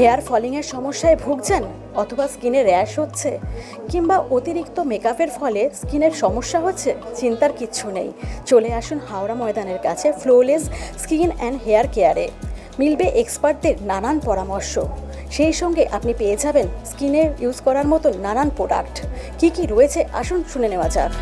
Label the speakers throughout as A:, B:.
A: Hair ফলিংয়ের সমস্যায় ভুগছেন অথবা স্কিনে র্যাশ হচ্ছে কিংবা অতিরিক্ত মেকআপের ফলে স্কিনের সমস্যা হচ্ছে, চিন্তার কিচ্ছু নেই। চলে আসুন হাওড়া ময়দানের কাছে ফ্লোলেস স্কিন অ্যান্ড হেয়ার কেয়ারে। মিলবে এক্সপার্টদের নানান পরামর্শ। সেই সঙ্গে আপনি পেয়ে যাবেন স্কিনে ইউজ করার মতো নানান প্রোডাক্ট। কি কি রয়েছে আসুন শুনে নেওয়া যাক।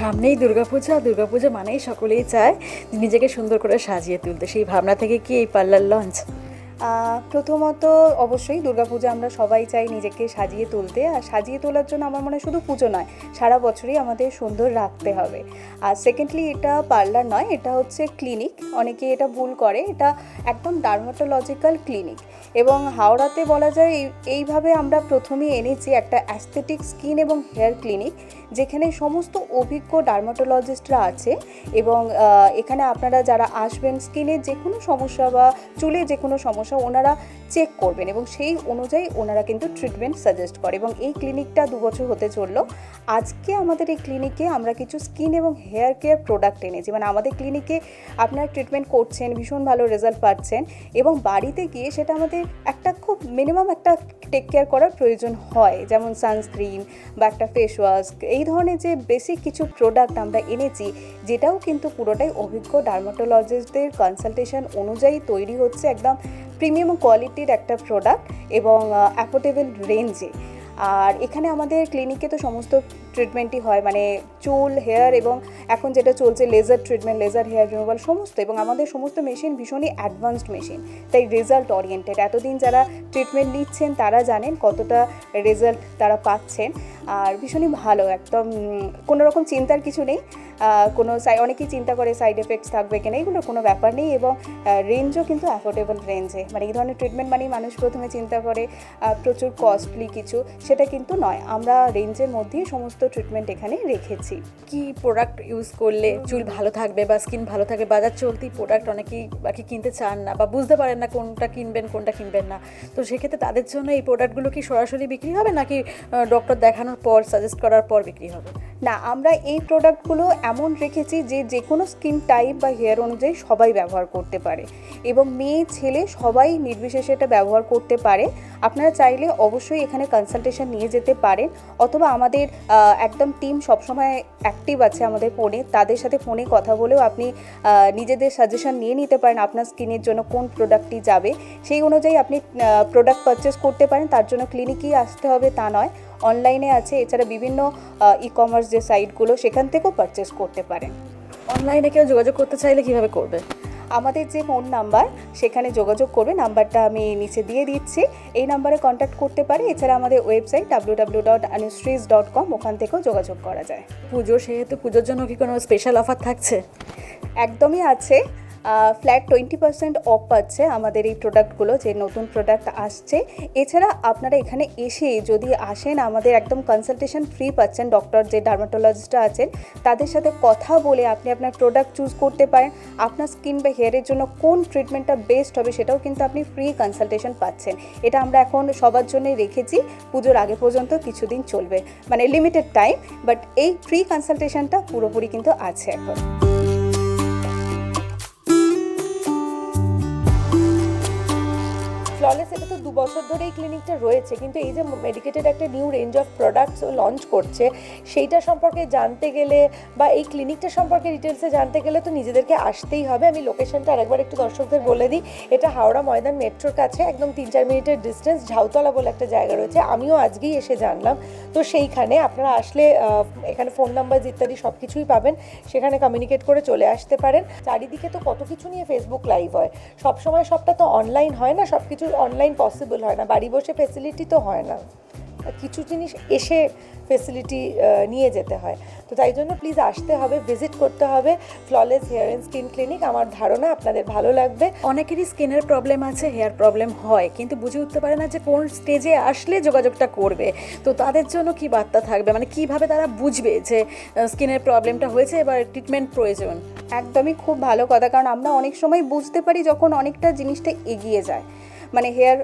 A: সামনেই দুর্গাপূজা দুর্গাপূজা মানেই সকলেই চায় নিজেকে সুন্দর করে সাজিয়ে তুলতে। সেই ভাবনা থেকে কি এই পার্লার লঞ্চ?
B: প্রথমত অবশ্যই দুর্গাপূজা আমরা সবাই চাই নিজেকে সাজিয়ে তুলতে। আর সাজিয়ে তোলার জন্য আমার মনে শুধু পুজো নয়, সারা বছরই আমাদের সুন্দর রাখতে হবে। আর সেকেন্ডলি এটা পার্লার নয়, এটা হচ্ছে ক্লিনিক অনেকে এটা ভুল করে, এটা একদম ডার্মাটোলজিক্যাল ক্লিনিক এবং হাওড়াতে বলা যায়, এই- এইভাবে আমরা প্রথমে এনেছি একটা অ্যাস্থেটিক স্কিন এবং হেয়ার ক্লিনিক যেখানে সমস্ত অভিজ্ঞ ডার্মাটোলজিস্টরা আছে। এবং এখানে আপনারা যারা আসবেন স্কিনের যে কোনো সমস্যা বা চুলে যে কোনো সমস্যা ওনারা চেক করবেন এবং সেই অনুযায়ী ওনারা কিন্তু ট্রিটমেন্ট সাজেস্ট করে এবং এই ক্লিনিকটা দু বছর হতে চলল। আজকে আমাদের এই ক্লিনিকে আমরা কিছু স্কিন এবং হেয়ার কেয়ার প্রোডাক্ট এনেছি। মানে আমাদের ক্লিনিকে আপনারা ট্রিটমেন্ট করছেন, ভীষণ ভালো রেজাল্ট পাচ্ছেন এবং বাড়িতে গিয়ে সেটা আমাদের একটা খুব মিনিমাম একটা টেক কেয়ার করার প্রয়োজন হয়। যেমন সানস্ক্রিন বা একটা ফেস ওয়াশ এই ধরনের যে বেসিক কিছু প্রোডাক্ট আমরা এনেছি, যেটাও কিন্তু পুরোটাই অভিজ্ঞ ডার্মাটোলজিস্টদের কনসালটেশন অনুযায়ী তৈরি হচ্ছে। একদম প্রিমিয়াম কোয়ালিটির একটা প্রোডাক্ট এবং অ্যাফোর্ডেবল রেঞ্জে আর এখানে আমাদের ক্লিনিকে তো সমস্ত ট্রিটমেন্টই হয় মানে চুল হেয়ার এবং এখন যেটা চলছে laser treatment laser hair removal সমস্ত এবং আমাদের সমস্ত মেশিন ভীষণই অ্যাডভান্সড মেশিন তাই রেজাল্ট ওরিয়েন্টেড এতদিন যারা ট্রিটমেন্ট নিচ্ছেন তারা জানেন কতটা রেজাল্ট তারা পাচ্ছেন, আর ভীষণই ভালো, একদম কোনো রকম চিন্তার কিছু নেই কোনো সাই অনেকেই চিন্তা করে সাইড এফেক্টস থাকবে কিনা, এগুলো কোনো ব্যাপার নেই এবং রেঞ্জও কিন্তু অ্যাফোর্ডেবল রেঞ্জে মানে এই ধরনের ট্রিটমেন্ট মানেই মানুষ প্রথমে চিন্তা করে প্রচুর কস্টলি কিছু, সেটা কিন্তু নয়। আমরা রেঞ্জের মধ্যেই সমস্ত ট্রিটমেন্ট এখানে রেখেছি।
A: কি প্রোডাক্ট ইউজ করলে চুল ভালো থাকবে বা স্কিন ভালো থাকবে, বাজার চলতি প্রোডাক্ট অনেকেই বাকি কিনতে চান না বা বুঝতে পারেন না কোনটা কিনবেন কোনটা কিনবেন না। তো সেক্ষেত্রে তাদের জন্য এই প্রোডাক্টগুলো কি সরাসরি বিক্রি হবে নাকি ডক্টর দেখানোর পর সাজেস্ট করার পর বিক্রি হবে?
B: না, আমরা এই প্রোডাক্টগুলো এমন রেখেছি যে যে কোনো স্কিন টাইপ বা হেয়ার অনুযায়ী সবাই ব্যবহার করতে পারে এবং মেয়ে, ছেলে সবাই নির্বিশেষে এটা ব্যবহার করতে পারে। আপনারা চাইলে অবশ্যই এখানে কনসালটেশন নিয়ে যেতে পারেন অথবা আমাদের একদম টিম সবসময় অ্যাক্টিভ আছে আমাদের ফোনে তাদের সাথে ফোনে কথা বলেও আপনি নিজেদের সাজেশন নিয়ে নিতে পারেন আপনার স্কিনের জন্য কোন প্রোডাক্টটি যাবে। সেই অনুযায়ী আপনি প্রোডাক্ট পারচেস করতে পারেন, তার জন্য ক্লিনিকই আসতে হবে, তা নয়। অনলাইনে আছে এছাড়া বিভিন্ন ই কমার্স যে সাইটগুলো সেখান থেকেও পারচেস করতে পারেন।
A: অনলাইনে কেউ যোগাযোগ করতে চাইলে কীভাবে করবে?
B: আমাদের যে ফোন নাম্বার সেখানে যোগাযোগ করবে নাম্বারটা আমি নিচে দিয়ে দিচ্ছি। এই নাম্বারে কন্ট্যাক্ট করতে পারে। এছাড়া আমাদের ওয়েবসাইট ডাব্লিউ ডাব্লিউ ডট অনুশ্রীজ ডট কম ওখান থেকেও যোগাযোগ করা যায়।
A: পুজো সেহেতু পুজোর জন্য কি কোনো স্পেশাল অফার থাকছে?
B: একদমই আছে। ফ্ল্যাট টোয়েন্টি পার্সেন্ট অফ পাচ্ছে আমাদের এই প্রোডাক্টগুলো যে নতুন প্রোডাক্ট আসছে। এছাড়া আপনারা এখানে এসে যদি আসেন, আমাদের একদম কনসালটেশন ফ্রি পাচ্ছেন ডক্টর যে ডার্মাটোলজিস্টরা আছেন, তাদের সাথে কথা বলে আপনি আপনার প্রোডাক্ট চুজ করতে পারেন। আপনার স্কিন বা হেয়ারের জন্য কোন ট্রিটমেন্টটা বেস্ট হবে সেটাও কিন্তু আপনি ফ্রি কনসালটেশন পাচ্ছেন। এটা আমরা এখন সবার জন্যই রেখেছি, পুজোর আগে পর্যন্ত কিছুদিন চলবে। মানে লিমিটেড টাইম বাট এই ফ্রি কনসালটেশনটা পুরোপুরি কিন্তু আছে এখন।
C: ফ্ললেস এটা তো দু বছর ধরে এই ক্লিনিকটা রয়েছে, কিন্তু এই যে মেডিকেটেড একটা new range of products launch করছে, সেইটা সম্পর্কে জানতে গেলে বা এই ক্লিনিকটা সম্পর্কে ডিটেলসে জানতে গেলে তো নিজেদেরকে আসতেই হবে। আমি লোকেশনটা আরেকবার একটু দর্শকদের বলে দিই। এটা হাওড়া ময়দান মেট্রোর কাছে, একদম তিন চার মিনিটের ডিস্টেন্স ঝাউতলা বলে একটা জায়গা রয়েছে। আমিও আজকেই এসে জানলাম। তো সেইখানে আপনারা আসলে এখানে ফোন নাম্বার ইত্যাদি সব কিছুই পাবেন। সেখানে কমিউনিকেট করে চলে আসতে পারেন। চারিদিকে তো কত কিছু নিয়ে ফেসবুক লাইভ হয়। সব সময় সবটা তো অনলাইন হয় না সব কিছু অনলাইন পসিবল হয় না। বাড়ি বসে ফেসিলিটি তো হয় না। কিছু জিনিস এসে ফেসিলিটি নিয়ে যেতে হয়। তো তাই জন্য প্লিজ আসতে হবে ভিজিট করতে হবে। Flawless hair and skin clinic আমার ধারণা আপনাদের ভালো লাগবে।
A: অনেকেরই স্কিনের প্রবলেম আছে হেয়ার প্রবলেম হয়। কিন্তু বুঝে উঠতে পারে না যে কোন স্টেজে আসলে যোগাযোগটা করবে। তো তাদের জন্য কি বার্তা থাকবে? মানে কীভাবে তারা বুঝবে যে স্কিনের প্রবলেমটা হয়েছে এবার ট্রিটমেন্ট প্রয়োজন?
B: একদমই খুব ভালো কথা। কারণ আমরা অনেক সময় বুঝতে পারি যখন অনেকটা জিনিসটা এগিয়ে যায়। মানে হেয়ার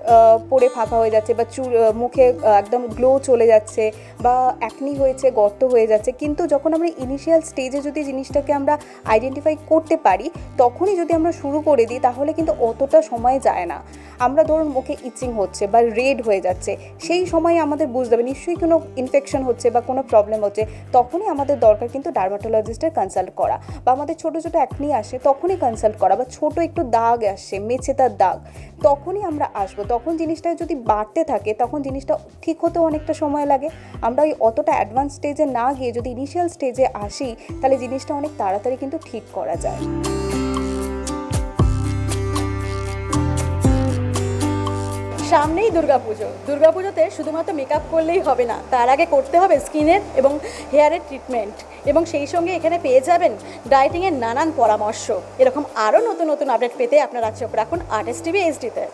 B: পরে ফাঁকা হয়ে যাচ্ছে বা চুল মুখে একদম গ্লো চলে যাচ্ছে বা অ্যাকনি হয়েছে, গর্ত হয়ে যাচ্ছে। কিন্তু যখন আমরা ইনিশিয়াল স্টেজে যদি জিনিসটাকে আমরা আইডেন্টিফাই করতে পারি, তখনই যদি আমরা শুরু করে দিই, তাহলে কিন্তু অতটা সময় যায় না। আমরা ধরুন মুখে ইচিং হচ্ছে বা রেড হয়ে যাচ্ছে, সেই সময় আমাদের বুঝতে হবে, নিশ্চয়ই কোনো ইনফেকশন হচ্ছে বা কোনো প্রবলেম হচ্ছে, তখনই আমাদের দরকার কিন্তু ডার্মাটোলজিস্টের কনসাল্ট করা বা আমাদের ছোটো ছোটো অ্যাকনি আসে, তখনই কনসাল্ট করা বা ছোট একটু দাগ আসছে মেছে তার দাগ, তখনই আমরা আসব, তখন জিনিসটা যদি বাড়তে থাকে, তখন জিনিসটা ঠিক হতেও অনেকটা সময় লাগে। আমরা ওই অতটা অ্যাডভান্স স্টেজে না গিয়ে যদি ইনিশিয়াল স্টেজে আসি, তাহলে জিনিসটা অনেক তাড়াতাড়ি কিন্তু ঠিক করা যায়।
A: সামনেই দুর্গাপুজো। দুর্গাপুজোতে শুধুমাত্র মেকআপ করলেই হবে না, তার আগে করতে হবে স্কিনের এবং হেয়ারের ট্রিটমেন্ট এবং সেই সঙ্গে এখানে পেয়ে যাবেন ডায়েটিংয়ের নানান পরামর্শ। এরকম আরও নতুন নতুন আপডেট পেতে আপনারা চোখ রাখুন আর্টিস্ট টিভি এইচডিতে